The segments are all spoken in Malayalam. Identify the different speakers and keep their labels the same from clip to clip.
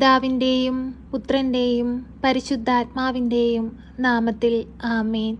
Speaker 1: പിതാവിന്റെയും പുത്രന്റെയും പരിശുദ്ധാത്മാവിന്റെയും നാമത്തിൽ ആമേൻ.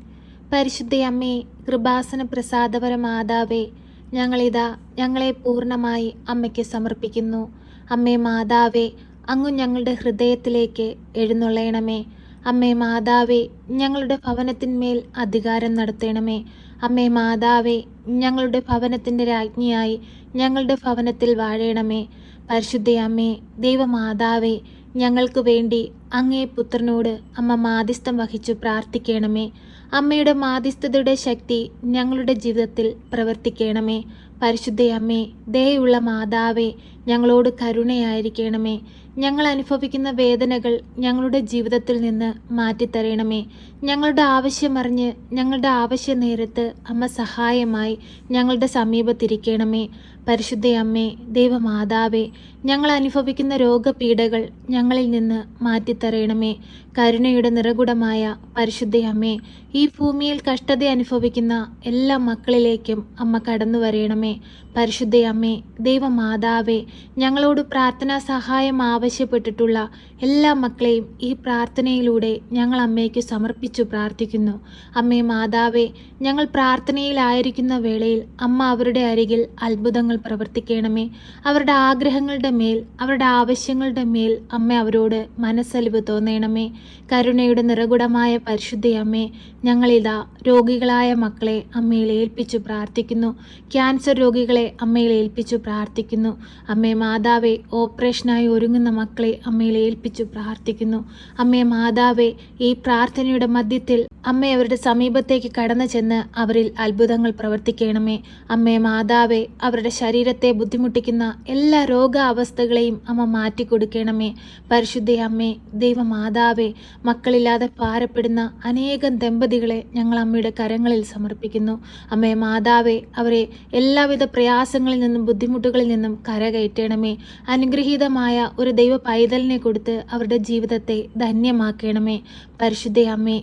Speaker 1: പരിശുദ്ധയമ്മേ കൃപാസന പ്രസാദപര മാതാവേ ഞങ്ങളിതാ ഞങ്ങളെ പൂർണമായി അമ്മയ്ക്ക് സമർപ്പിക്കുന്നു. അമ്മേ മാതാവേ അങ്ങ് ഞങ്ങളുടെ ഹൃദയത്തിലേക്ക് എഴുന്നള്ളയണമേ. അമ്മേ മാതാവേ ഞങ്ങളുടെ ഭവനത്തിന്മേൽ അധികാരം നടത്തണമേ. അമ്മേ മാതാവേ ഞങ്ങളുടെ ഭവനത്തിന്റെ രാജ്ഞിയായി ഞങ്ങളുടെ ഭവനത്തിൽ വാഴണമേ പരിശുദ്ധ അമ്മേ ദൈവമാതാവേ ഞങ്ങൾക്ക് വേണ്ടി അങ്ങേ പുത്രനോട് അമ്മ മാധ്യസ്ഥം വഹിച്ചു പ്രാർത്ഥിക്കണമേ. അമ്മയുടെ മാധ്യസ്ഥതയുടെ ശക്തി ഞങ്ങളുടെ ജീവിതത്തിൽ പ്രവർത്തിക്കണമേ. പരിശുദ്ധയമ്മേ ദയുള്ള മാതാവേ ഞങ്ങളോട് കരുണയായിരിക്കണമേ. ഞങ്ങൾ അനുഭവിക്കുന്ന വേദനകൾ ഞങ്ങളുടെ ജീവിതത്തിൽ നിന്ന് മാറ്റിത്തരണമേ. ഞങ്ങളുടെ ആവശ്യമറിഞ്ഞ് ഞങ്ങളുടെ ആവശ്യ നേരത്ത് അമ്മ സഹായമായി ഞങ്ങളുടെ സമീപത്തിരിക്കണമേ. പരിശുദ്ധ അമ്മേ ദൈവമാതാവേ ഞങ്ങൾ അനുഭവിക്കുന്ന രോഗപീഠകൾ ഞങ്ങളിൽ നിന്ന് മാറ്റിത്തരയണമേ കരുണയുടെ നിറകുടമായ പരിശുദ്ധ അമ്മേ ഈ ഭൂമിയിൽ കഷ്ടത അനുഭവിക്കുന്ന എല്ലാ മക്കളിലേക്കും അമ്മ കടന്നു വരയണമേ പരിശുദ്ധയമ്മേ ദൈവമാതാവേ ഞങ്ങളോട് പ്രാർത്ഥനാ സഹായം ആവശ്യപ്പെട്ടിട്ടുള്ള എല്ലാ മക്കളെയും ഈ പ്രാർത്ഥനയിലൂടെ ഞങ്ങൾ അമ്മയ്ക്ക് സമർപ്പിച്ചു പ്രാർത്ഥിക്കുന്നു. അമ്മേ മാതാവേ ഞങ്ങൾ പ്രാർത്ഥനയിലായിരിക്കുന്ന വേളയിൽ അമ്മ അവരുടെ അരികിൽ അത്ഭുതങ്ങൾ പ്രവർത്തിക്കണമേ. അവരുടെ ആഗ്രഹങ്ങളുടെ മേൽ അവരുടെ ആവശ്യങ്ങളുടെ മേൽ അമ്മ അവരോട് മനസ്സലിവ് തോന്നണമേ. കരുണയുടെ നിറകുടമായ പരിശുദ്ധി അമ്മേ ഞങ്ങളിതാ രോഗികളായ മക്കളെ അമ്മയിൽ ഏൽപ്പിച്ചു പ്രാർത്ഥിക്കുന്നു. ക്യാൻസർ രോഗികളെ അമ്മയിൽ ഏൽപ്പിച്ചു പ്രാർത്ഥിക്കുന്നു. അമ്മേ മാതാവേ ഓപ്പറേഷനായി ഒരുങ്ങുന്ന മക്കളെ അമ്മയിൽ ഏൽപ്പിച്ചു പ്രാർത്ഥിക്കുന്നു. അമ്മേ മാതാവേ ഈ പ്രാർത്ഥനയുടെ മധ്യത്തിൽ അമ്മ അവരുടെ സമീപത്തേക്ക് കടന്നു ചെന്ന് അവരിൽ അത്ഭുതങ്ങൾ പ്രവർത്തിക്കണമേ. അമ്മേ മാതാവേ അവരുടെ ശരീരത്തെ ബുദ്ധിമുട്ടിക്കുന്ന എല്ലാ രോഗാവസ്ഥകളെയും അമ്മ മാറ്റിക്കൊടുക്കണമേ. പരിശുദ്ധ അമ്മേ ദൈവമാതാവേ മക്കളില്ലാതെ പാരപ്പെടുന്ന അനേകം ദമ്പതികളെ ഞങ്ങൾ അമ്മയുടെ കരങ്ങളിൽ സമർപ്പിക്കുന്നു. അമ്മേ മാതാവേ അവരെ എല്ലാവിധ പ്രയാസങ്ങളിൽ നിന്നും ബുദ്ധിമുട്ടുകളിൽ നിന്നും കരകയറ്റണമേ. അനുഗ്രഹീതമായ ഒരു ദൈവ പൈതലിനെ കൊടുത്ത് അവരുടെ ജീവിതത്തെ ധന്യമാക്കണമേ. പരിശുദ്ധ അമ്മേ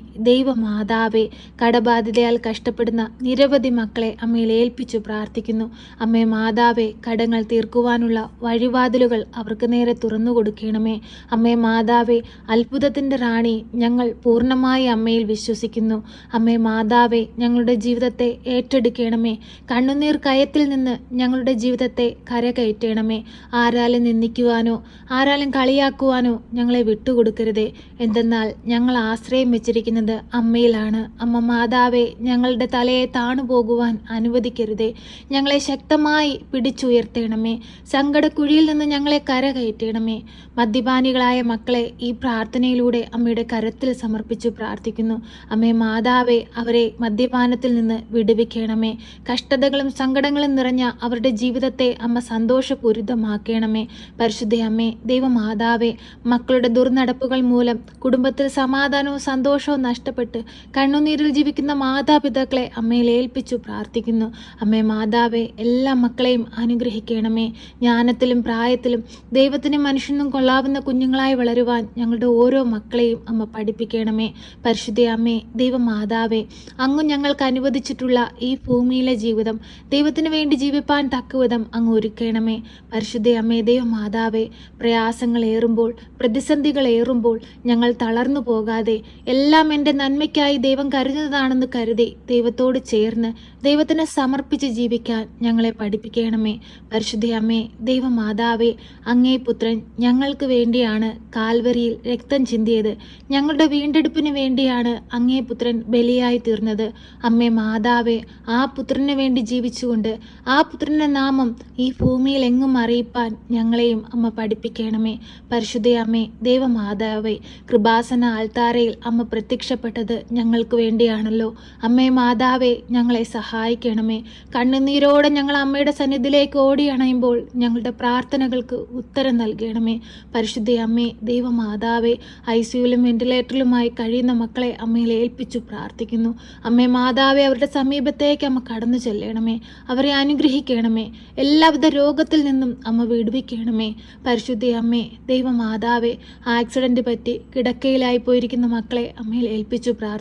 Speaker 1: ദൈവമാതാവേ കടബാധിതയാൽ കഷ്ടപ്പെടുന്ന നിരവധി മക്കളെ അമ്മയിൽ ഏൽപ്പിച്ചു പ്രാർത്ഥിക്കുന്നു. അമ്മേ മാതാവേ കടങ്ങൾ തീർക്കുവാനുള്ള വഴിവാതിലുകൾ അവർക്ക് നേരെ തുറന്നു കൊടുക്കണമേ. അമ്മേ മാതാവേ അത്ഭുതത്തിന്റെ റാണി ഞങ്ങൾ പൂർണമായി അമ്മയിൽ വിശ്വസിക്കുന്നു. അമ്മേ മാതാവേ ഞങ്ങളുടെ ജീവിതത്തെ ഏറ്റെടുക്കണമേ. കണ്ണുനീർ കയത്തിൽ നിന്ന് ഞങ്ങളുടെ ജീവിതത്തെ കരകയറ്റണമേ. ആരാലും നിന്ദിക്കുവാനോ ആരാലും കളിയാക്കുവാനോ ഞങ്ങളെ വിട്ടുകൊടുക്കരുതേ. എന്തെന്നാൽ ഞങ്ങൾ ആശ്രയം വെച്ചിരിക്കുന്നത് അമ്മയിലാണ്. അമ്മ മാതാവേ ഞങ്ങളുടെ തലയെ താണു പോകുവാൻ അനുവദിക്കരുതേ. ഞങ്ങളെ ശക്തമായി പിടിച്ചുയർത്തേണമേ. സങ്കടക്കുഴിയിൽ നിന്ന് ഞങ്ങളെ കരകയറ്റണമേ. മദ്യപാനികളായ മക്കളെ ഈ പ്രാർത്ഥനയിലൂടെ അമ്മയുടെ കരത്തിൽ സമർപ്പിച്ചു പ്രാർത്ഥിക്കുന്നു. അമ്മേ മാതാവേ അവരെ മദ്യപാനത്തിൽ നിന്ന് വിടുവിക്കണമേ. കഷ്ടതകളും സങ്കടങ്ങളും നിറഞ്ഞ അവരുടെ ജീവിതത്തെ അമ്മ സന്തോഷപൂരിതമാക്കണമേ. പരിശുദ്ധ അമ്മേ ദൈവമാതാവേ മക്കളുടെ ദുർനടപ്പുകൾ മൂലം കുടുംബത്തിൽ സമാധാനവും സന്തോഷവും നഷ്ടപ്പെട്ട് കണ്ണുനീരിൽ ജീവിക്കുന്ന മാതാപിതാക്കളെ അമ്മയിൽ ഏൽപ്പിച്ചു പ്രാർത്ഥിക്കുന്നു. അമ്മേ മാതാവേ എല്ലാ മക്കളെയും അനുഗ്രഹിക്കണമേ. ജ്ഞാനത്തിലും പ്രായത്തിലും ദൈവത്തിനും മനുഷ്യനും കൊള്ളാവുന്ന കുഞ്ഞുങ്ങളായി വളരുവാൻ ഞങ്ങളുടെ ഓരോ മക്കളെയും അമ്മ പഠിപ്പിക്കണമേ. പരിശുദ്ധ അമ്മേ ദൈവമാതാവേ അങ്ങ് ഞങ്ങൾക്ക് അനുവദിച്ചിട്ടുള്ള ഈ ഭൂമിയിലെ ജീവിതം ദൈവത്തിന് വേണ്ടി ജീവിപ്പാൻ തക്കവിധം അങ്ങ് ഒരുക്കണമേ. പരിശുദ്ധ അമ്മേ ദൈവമാതാവേ പ്രയാസങ്ങൾ ഏറുമ്പോൾ പ്രതിസന്ധികൾ ഏറുമ്പോൾ ഞങ്ങൾ തളർന്നു പോകാതെ എല്ലാം എന്റെ നന്മയ്ക്കായി ദൈവം കരുതുന്നതാണെന്ന് കരുതി ദൈവത്തോട് ചേർന്ന് ദൈവത്തിന് സമർപ്പിച്ച് ജീവിക്കാൻ ഞങ്ങളെ പഠിപ്പിക്കണമേ. പരിശുദ്ധ അമ്മേ ദൈവമാതാവേ അങ്ങേ പുത്രൻ ഞങ്ങൾക്ക് വേണ്ടിയാണ് കാൽവരിയിൽ രക്തം ചിന്തിയത്. ഞങ്ങളുടെ വീണ്ടെടുപ്പിന് വേണ്ടിയാണ് അങ്ങേ പുത്രൻ ബലിയായി തീർന്നത്. അമ്മേ മാതാവേ ആ പുത്രന് വേണ്ടി ജീവിച്ചുകൊണ്ട് ആ പുത്രന്റെ നാമം ഈ ഭൂമിയിൽ എങ്ങും അറിയിപ്പാൻ ഞങ്ങളെയും അമ്മ പഠിപ്പിക്കണമേ. പരിശുദ്ധയമ്മേ ദൈവമാതാവേ കൃപാസന ആൾത്താരയിൽ അമ്മ പ്രത്യക്ഷപ്പെട്ടത് ഞങ്ങൾക്ക് വേണ്ടിയാണല്ലോ. അമ്മേ മാതാവേ ഞങ്ങളെ സഹായിക്കണമേ. കണ്ണുനീരോടെ ഞങ്ങൾ അമ്മയുടെ സന്നിധിയിലേക്ക് ഓടിയണയുമ്പോൾ ഞങ്ങളുടെ പ്രാർത്ഥനകൾക്ക് ഉത്തരം നൽകണമേ. പരിശുദ്ധ അമ്മേ ദൈവമാതാവേ ഐ സിയുലും വെന്റിലേറ്ററിലുമായി കഴിയുന്ന മക്കളെ അമ്മയിൽ ഏൽപ്പിച്ചു പ്രാർത്ഥിക്കുന്നു. അമ്മേ മാതാവേ അവരുടെ സമീപത്തേക്ക് അമ്മ കടന്നു ചെല്ലണമേ. അവരെ അനുഗ്രഹിക്കണമേ. എല്ലാവിധ രോഗത്തിൽ നിന്നും അമ്മ വിടുവിക്കണമേ. പരിശുദ്ധ അമ്മേ ദൈവമാതാവേ ആക്സിഡന്റ് പറ്റി കിടക്കയിലായി പോയിരിക്കുന്ന മക്കളെ അമ്മയിൽ ഏൽപ്പിച്ചു പ്രാർത്ഥിക്കുന്നു.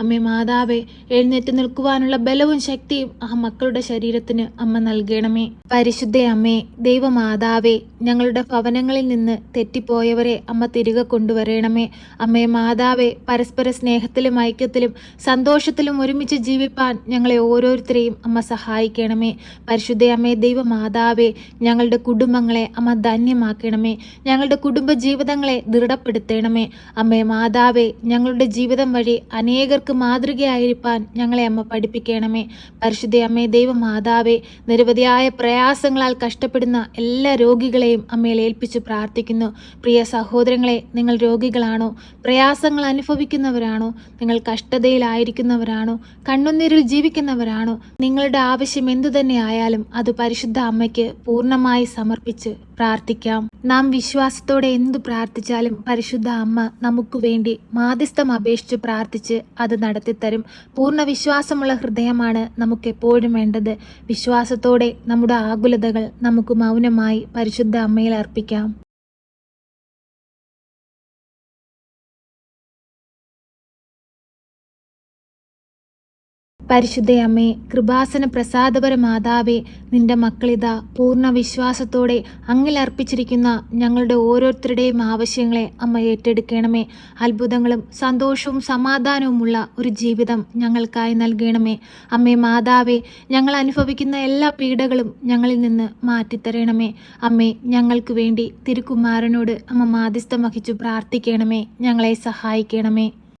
Speaker 1: അമ്മേ മാതാവേ എഴുന്നേറ്റ് നിൽക്കുവാനുള്ള ബലവും ശക്തിയും ആ മക്കളുടെ ശരീരത്തിന് അമ്മ നൽകണമേ. പരിശുദ്ധ അമ്മേ ദൈവമാതാവേ ഞങ്ങളുടെ ഭവനങ്ങളിൽ നിന്ന് തെറ്റിപ്പോയവരെ അമ്മ തിരികെ കൊണ്ടുവരണമേ. അമ്മേ മാതാവേ പരസ്പര സ്നേഹത്തിലും ഐക്യത്തിലും സന്തോഷത്തിലും ഒരുമിച്ച് ജീവിപ്പാൻ ഞങ്ങളെ ഓരോരുത്തരെയും അമ്മ സഹായിക്കണമേ. പരിശുദ്ധ അമ്മേ ദൈവമാതാവേ ഞങ്ങളുടെ കുടുംബങ്ങളെ അമ്മ ധന്യമാക്കണമേ. ഞങ്ങളുടെ കുടുംബ ജീവിതങ്ങളെ ദൃഢപ്പെടുത്തണമേ. അമ്മേ മാതാവേ ഞങ്ങളുടെ ജീവിതം വഴി അനേകർക്ക് മാതൃകയായിരിക്കാൻ ഞങ്ങളെ അമ്മ പഠിപ്പിക്കണമേ. പരിശുദ്ധ അമ്മേ ദൈവമാതാവേ നിരവധിയായ പ്രയാസങ്ങളാൽ കഷ്ടപ്പെടുന്ന എല്ലാ രോഗികളെയും അമ്മയിൽ ഏൽപ്പിച്ച് പ്രാർത്ഥിക്കുന്നു. പ്രിയ സഹോദരങ്ങളെ നിങ്ങൾ രോഗികളാണോ? പ്രയാസങ്ങൾ അനുഭവിക്കുന്നവരാണോ? നിങ്ങൾ കഷ്ടതയിലായിരിക്കുന്നവരാണോ? കണ്ണുനീരിൽ ജീവിക്കുന്നവരാണോ? നിങ്ങളുടെ ആവശ്യം എന്തു തന്നെ ആയാലും അത് പരിശുദ്ധ അമ്മയ്ക്ക് പൂർണമായി സമർപ്പിച്ച് പ്രാർത്ഥിക്കാം. നാം വിശ്വാസത്തോടെ എന്തു പ്രാർത്ഥിച്ചാലും പരിശുദ്ധ അമ്മ നമുക്ക് വേണ്ടി മാധ്യസ്ഥം അപേക്ഷിച്ച് പ്രാർത്ഥിച്ച് അത് നടത്തിത്തരും. പൂർണ വിശ്വാസമുള്ള ഹൃദയമാണ് നമുക്ക് എപ്പോഴും വേണ്ടത്. വിശ്വാസത്തോടെ നമ്മുടെ ആകുലതകൾ നമുക്ക് മൗനമായി പരിശുദ്ധ അമ്മയിൽ അർപ്പിക്കാം. പരിശുദ്ധയമ്മേ കൃപാസന പ്രസാദപര മാതാവേ നിന്റെ മക്കളിതാ പൂർണ വിശ്വാസത്തോടെ അങ്ങിൽ അർപ്പിച്ചിരിക്കുന്ന ഞങ്ങളുടെ ഓരോരുത്തരുടെയും ആവശ്യങ്ങളെ അമ്മ ഏറ്റെടുക്കണമേ. അത്ഭുതങ്ങളും സന്തോഷവും സമാധാനവുമുള്ള ഒരു ജീവിതം ഞങ്ങൾക്കായി നൽകണമേ. അമ്മേ മാതാവേ ഞങ്ങൾ അനുഭവിക്കുന്ന എല്ലാ പീഡകളും ഞങ്ങളിൽ നിന്ന് മാറ്റിത്തരണമേ. അമ്മേ ഞങ്ങൾക്ക് വേണ്ടി തിരുക്കുമാരനോട് അമ്മ മാധ്യസ്ഥം വഹിച്ചു പ്രാർത്ഥിക്കണമേ. ഞങ്ങളെ സഹായിക്കണമേ.